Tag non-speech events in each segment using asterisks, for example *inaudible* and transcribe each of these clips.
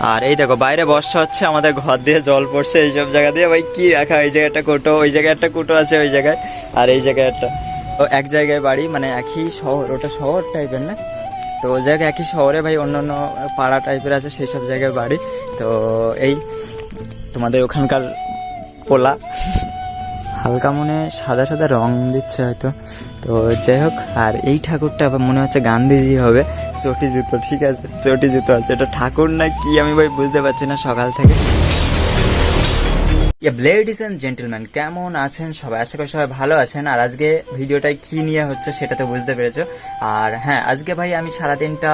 আর এই দেখো, বাইরে বর্ষা হচ্ছে, আমাদের ঘর দিয়ে জল পড়ছে, এইসব জায়গা দিয়ে। ভাই, কি রাখা ওই জায়গায় একটা কুটো, ওই জায়গায় একটা কুটো আছে, ওই জায়গায়। আর এই জায়গায় একটা, ও, এক জায়গায় বাড়ি মানে একই শহর, ওটা শহর টাইপের না? তো ওই জায়গায় একই শহরে ভাই অন্য অন্য পাড়া টাইপের আছে, সেই সব জায়গায় বাড়ি। তো এই তোমাদের ওখানকার পোলা। হালকা মনে সাদা সাদা রং দিচ্ছে হয়তো। তো যাই হোক আর এই ঠাকুরটা আবার মনে হচ্ছে গান্ধীজি হবে। চটি জুতো, ঠিক আছে? চটি জুতো আছে। এটা ঠাকুর না কি আমি ভাই বুঝতে পারছি না সকাল থেকে। লেডিস অ্যান্ড জেন্টেলম্যান কেমন আছেন সবাই? আশা করি সবাই ভালো আছেন। আর আজকে ভিডিওটা কি নিয়ে হচ্ছে সেটা তো বুঝতে পেরেছ। আর হ্যাঁ আজকে ভাই আমি সারাদিনটা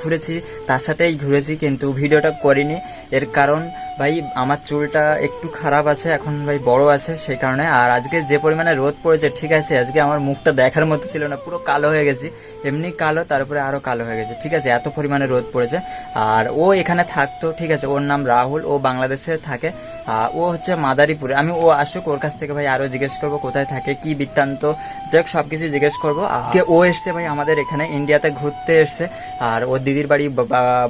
ঘুরেছি, তার সাথেই ঘুরেছি, কিন্তু ভিডিওটা করিনি। এর কারণ ভাই, আমার চুলটা একটু খারাপ আছে, এখন ভাই বড় আছে, সেই কারণে। আর আজকে যে পরিমাণে রোদ পড়েছে, ঠিক আছে, আজকে আমার মুখটা দেখার মতো ছিল না, পুরো কালো হয়ে গেছি। এমনি কালো, তারপরে আরও কালো হয়ে গেছে, ঠিক আছে, এত পরিমাণে রোদ পড়েছে। আর ও এখানে থাকতো, ঠিক আছে, ওর নাম রাহুল, ও বাংলাদেশে থাকে। ও হচ্ছে মাদারীপুরে, আমি ও আসুক ওর কাছ থেকে ভাই আরও জিজ্ঞেস করব কোথায় থাকে, কি বৃত্তান্ত যাই হোক সবকিছু জিজ্ঞেস করব। আজকে ও এসছে ভাই আমাদের এখানে, ইন্ডিয়াতে ঘুরতে এসছে। আর ওর দিদির বাড়ি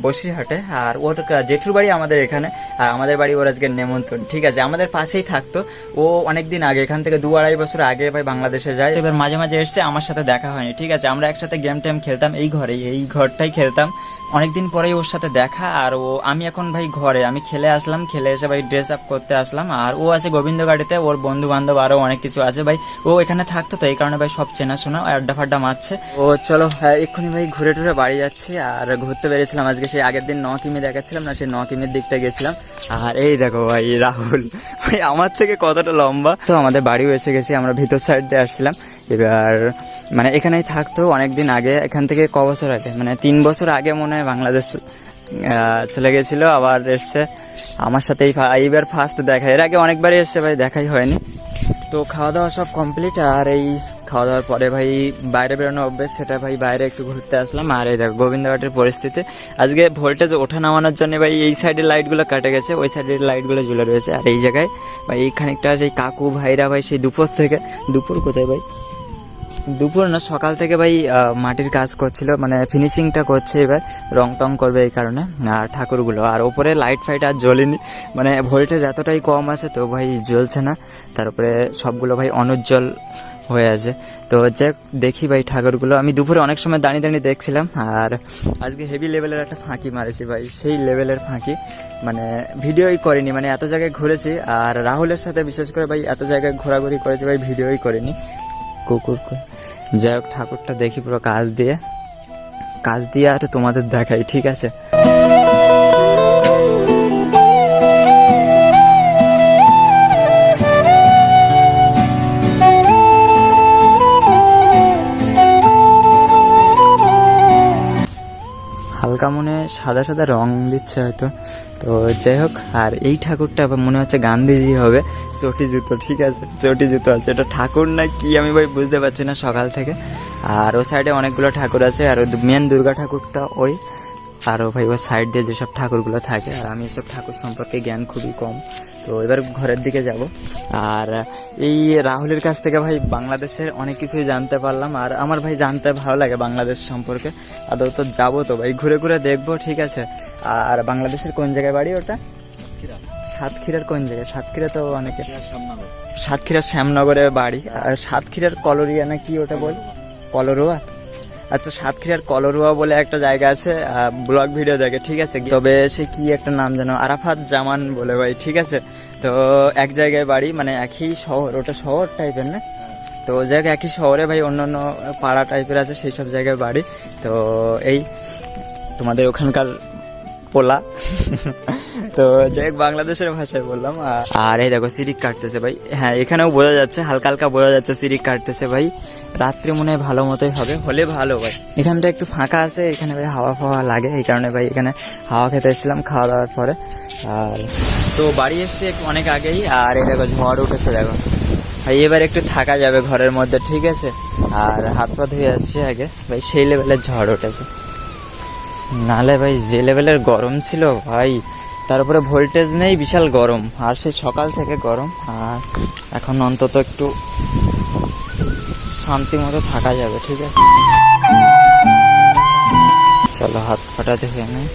বসিরহাটে, আর ওর জেঠুর বাড়ি আমাদের এখানে। আর আমাদের বাড়ি ওর আজকে নেমন্তন্ন। ঠিক আছে, আমাদের পাশেই থাকতো। ও অনেকদিন আগে, এখান থেকে দু আড়াই বছর আগে ভাই বাংলাদেশে যায়। এবার মাঝে মাঝে এসছে, আমার সাথে দেখা হয়নি। ঠিক আছে, আমরা একসাথে গেম টেম খেলতাম, এই ঘরেই, এই ঘরটাই খেলতাম। অনেকদিন পরেই ওর সাথে দেখা, আর ও, আমি এখন ভাই ঘরে। আমি খেলে আসলাম, খেলে এসে ভাই ড্রেস আপ করতে আসলাম। আর ও আছে গোবিন্দগাড়িতে, ওর বন্ধু বান্ধব আরও অনেক কিছু আছে ভাই। ও এখানে থাকতো, তো এই কারণে ভাই সব চেনাশোনা আড্ডা ফাড্ডা মারছে। ও, চলো হ্যাঁ এক্ষুনি ভাই ঘুরে টুরে বাড়ি যাচ্ছি। আর ঘুরতে বেরিয়েছিলাম আজকে সেই আগের দিন ন কিমি দেখাচ্ছিলাম, না সেই ন কিমির দিকটা গেছিলাম। আর এই দেখো ভাই রাহুল। ভাই, আমার থেকে কতটা লম্বা? তো আমাদের বাড়িও এসে গেছি, আমরা ভিতর সাইড দিয়ে আসছিলাম। এবার মানে এখানেই থাকতো অনেকদিন আগে, এখান থেকে ক বছর আগে? মানে তিন বছর আগে মনে হয় বাংলাদেশ চলে গেছিল, আবার এসছে। আমার সাথেই ফা- এইবার ফার্স্ট দেখা। এর আগে অনেকবারই এসছে ভাই, দেখাই হয়নি। তো খাওয়া দাওয়া সব কমপ্লিট আর এই খাওয়া দাওয়ার পরে ভাই বাইরে বেরোনো অভ্যেস, সেটা ভাই বাইরে একটু ঘুরতে আসলাম। আর এই দেখো গোবিন্দঘাটের পরিস্থিতি। আজকে ভোল্টেজ ওঠা নামানোর জন্য ভাই এই সাইডের লাইটগুলো কাটে গেছে, ওই সাইডের লাইটগুলো ঝুলে রয়েছে। আর এই জায়গায় ভাই এই খানিকটা সেই কাকু ভাইরা ভাই সেই দুপুর থেকে, দুপুর কোথায় ভাই? দুপুর না, সকাল থেকে ভাই মাটির কাজ করছিল মানে ফিনিশিংটা করছে এবার, রং টং করবে এই কারণে, আর ঠাকুরগুলো। আর ওপরে লাইট ফাইট আর জ্বলেনি মানে ভোল্টেজ এতটাই কম আছে তো ভাই জ্বলছে না। তারপরে সবগুলো ভাই অনুজ্জ্বল হয়ে আছে। তো যাই হোক, দেখি ভাই ঠাকুরগুলো। আমি দুপুরে অনেক সময় দাঁড়িয়ে দাঁড়িয়ে দেখছিলাম আর আজকে হেভি লেভেলের একটা ফাঁকি মারেছি ভাই। সেই লেভেলের ফাঁকি মানে ভিডিওই করিনি মানে এত জায়গায় ঘুরেছি আর রাহুলের সাথে বিশেষ করে ভাই এত জায়গায় ঘোরাঘুরি করেছি ভাই ভিডিওই করিনি। কুকুর যাই হোক ঠাকুরটা দেখি পুরো কাজ দিয়ে। কাজ দিয়ে আর তোমাদের দেখাই ঠিক আছে? হালকা মনে সাদা সাদা রং দিচ্ছে হয়তো। তো যাই হোক, আর এই ঠাকুরটা আবার মনে হচ্ছে গান্ধীজি হবে। চটি জুতো, ঠিক আছে? চটি জুতো আছে। এটা ঠাকুর না কি আমি ভাই বুঝতে পারছি না সকাল থেকে। আর ও সাইডে অনেকগুলো ঠাকুর আছে, আর মেন দুর্গা ঠাকুরটা ওই। আরও ভাই, ওর সাইড দিয়ে যেসব ঠাকুরগুলো থাকে, আর আমি এসব ঠাকুর সম্পর্কে জ্ঞান খুবই কম। তো এবার ঘরের দিকে যাব। আর এই রাহুলের কাছ থেকে ভাই বাংলাদেশের অনেক কিছুই জানতে পারলাম। আর আমার ভাই জানতে ভালো লাগে বাংলাদেশ সম্পর্কে। আদৌ তো যাব তো ভাই ঘুরে ঘুরে দেখব ঠিক আছে। আর বাংলাদেশের কোন জায়গায় বাড়ি ওটা? সাতক্ষীরার কোন জায়গায়? সাতক্ষীরা তো অনেকে সাতক্ষীরার শ্যামনগরে। বাড়ি। আর সাতক্ষীরার কলরিয়া না কি ওটা বল? কলরোয়া? আচ্ছা সাতক্ষীরার কলরুয়া বলে একটা জায়গা আছে ব্লগ ভিডিও দেখে, ঠিক আছে? তবে সে কি একটা নাম জানো আরাফাত জামান বলে ভাই, ঠিক আছে? তো এক জায়গায় বাড়ি মানে একই শহর, ওটা শহর টাইপের না? তো জায়গায় একই শহরে ভাই অন্য পাড়া টাইপের আছে, সেই সব জায়গায় বাড়ি। তো এই তোমাদের ওখানকার পোলা *laughs* তো যাই হোক, বাংলাদেশের ভাষায় বললাম আর- এই দেখো সিরিক কাটতেছে ভাই। হ্যাঁ এখানেও বোঝা যাচ্ছে, হালকা হালকা বোঝা যাচ্ছে সিরিক কাটতেছে ভাই। রাত্রে মনে হয় ভালো মতোই হবে, হলে ভালো ভাই। এখানটা একটু ফাঁকা আছে, এখানে ভাই হাওয়া ফাওয়া লাগে, এই কারণে ভাই এখানে হাওয়া খেতে এসেছিলাম খাওয়া দাওয়ার পরে। আর তো বাড়ি এসছে অনেক আগেই, আর এই দেখো ঝড় উঠেছে, দেখো। ভাই, এবার একটু থাকা যাবে ঘরের মধ্যে, ঠিক আছে? আর হাত পা ধুয়ে আসছে আগে। ভাই, সেই লেভেলের ঝড় উঠেছে। নালে ভাই, যে লেভেলের গরম ছিল ভাই তারপরে ভোল্টেজ নেই, বিশাল গরম। আর সে সকাল থেকে গরম, আর এখন অন্তত একটু শান্তি মতো থাকা যাবে, ঠিক আছে? চলো হাত ফাটা দেখে নেই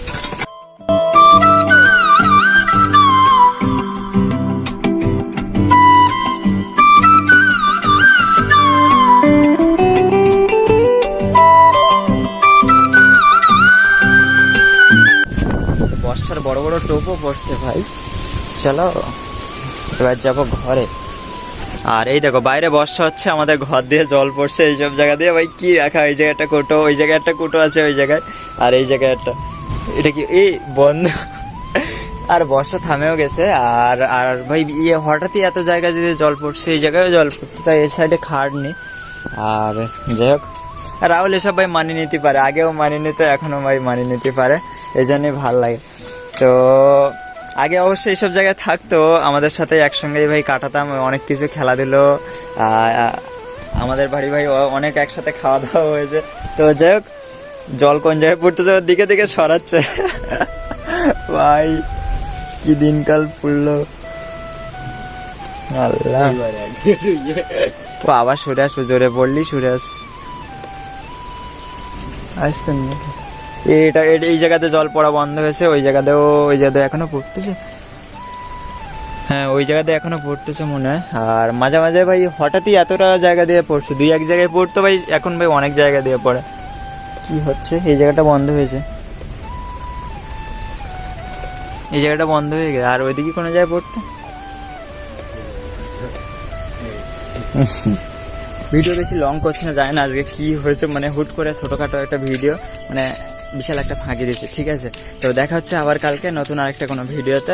টোপও পড়ছে ভাই। চলো, এবার যাব ঘরে। আর এই দেখো, বাইরে বর্ষা হচ্ছে, আমাদের ঘর দিয়ে জল পড়ছে এইসব জায়গা দিয়ে। ভাই, কি রাখা, ওই জায়গায় একটা কোটো, ওই জায়গায় একটা কোটো আছে ওই জায়গায়। আর এই জায়গায় একটা, এটা কি, এই বন্ধ। আর বর্ষা থামেও গেছে, আর আর ভাই ইয়ে হঠাৎই এত জায়গায় যদি জল পড়ছে, এই জায়গায়ও জল পড়ছে, তাই এই সাইডে খাট নেই। আর যাই হোক রাহুল এসব ভাই মানিয়ে নিতে পারে, আগেও মানিয়ে নিতে, এখনও ভাই মানিয়ে নিতে পারে এই জন্যই ভালো লাগে। তো আগে অবশ্যই এইসব জায়গায় থাকতো আমাদের সাথে একসঙ্গেই ভাই কাটাতাম অনেক কিছু খেলাধুলো আহ, আমাদের বাড়ি ভাই অনেক একসাথে খাওয়া দাওয়া হয়েছে। তো যাই হোক জল কোন জায়গায় পড়তেছে ওর দিকে দিকে সরাচ্ছে। ভাই কি দিনকাল পড়ল আল্লাহ। আবার সরে আসব জোরে পড়লি সরে আসব আসতেন। এটা এই জায়গাতে জল পড়া বন্ধ হয়েছে, ওই জায়গাতেও, ওই জায়গাতে এখনও পড়তেছে। হ্যাঁ ওই জায়গাতে এখনও পড়তেছে মনে হয়। আর মাঝে মাঝে ভাই হঠাৎই এতটা জায়গা দিয়ে পড়ছে। দুই এক জায়গায় পড়তো ভাই, এখন ভাই অনেক জায়গা দিয়ে পড়ে। কি হচ্ছে? এই জায়গাটা বন্ধ হয়েছে। এই জায়গাটা বন্ধ হয়ে গেছে। আর ওইদিকে কোনো জায়গায় পড়তো? ভিডিও বেশি লং করছে না যায় না আজকে কি হয়েছে। মানে হুট করে ছোটোখাটো একটা ভিডিও মানে বিশাল একটা ফাঁকি দিয়েছে, ঠিক আছে? তো দেখা হচ্ছে আবার কালকে নতুন আরেকটা কোনো ভিডিওতে।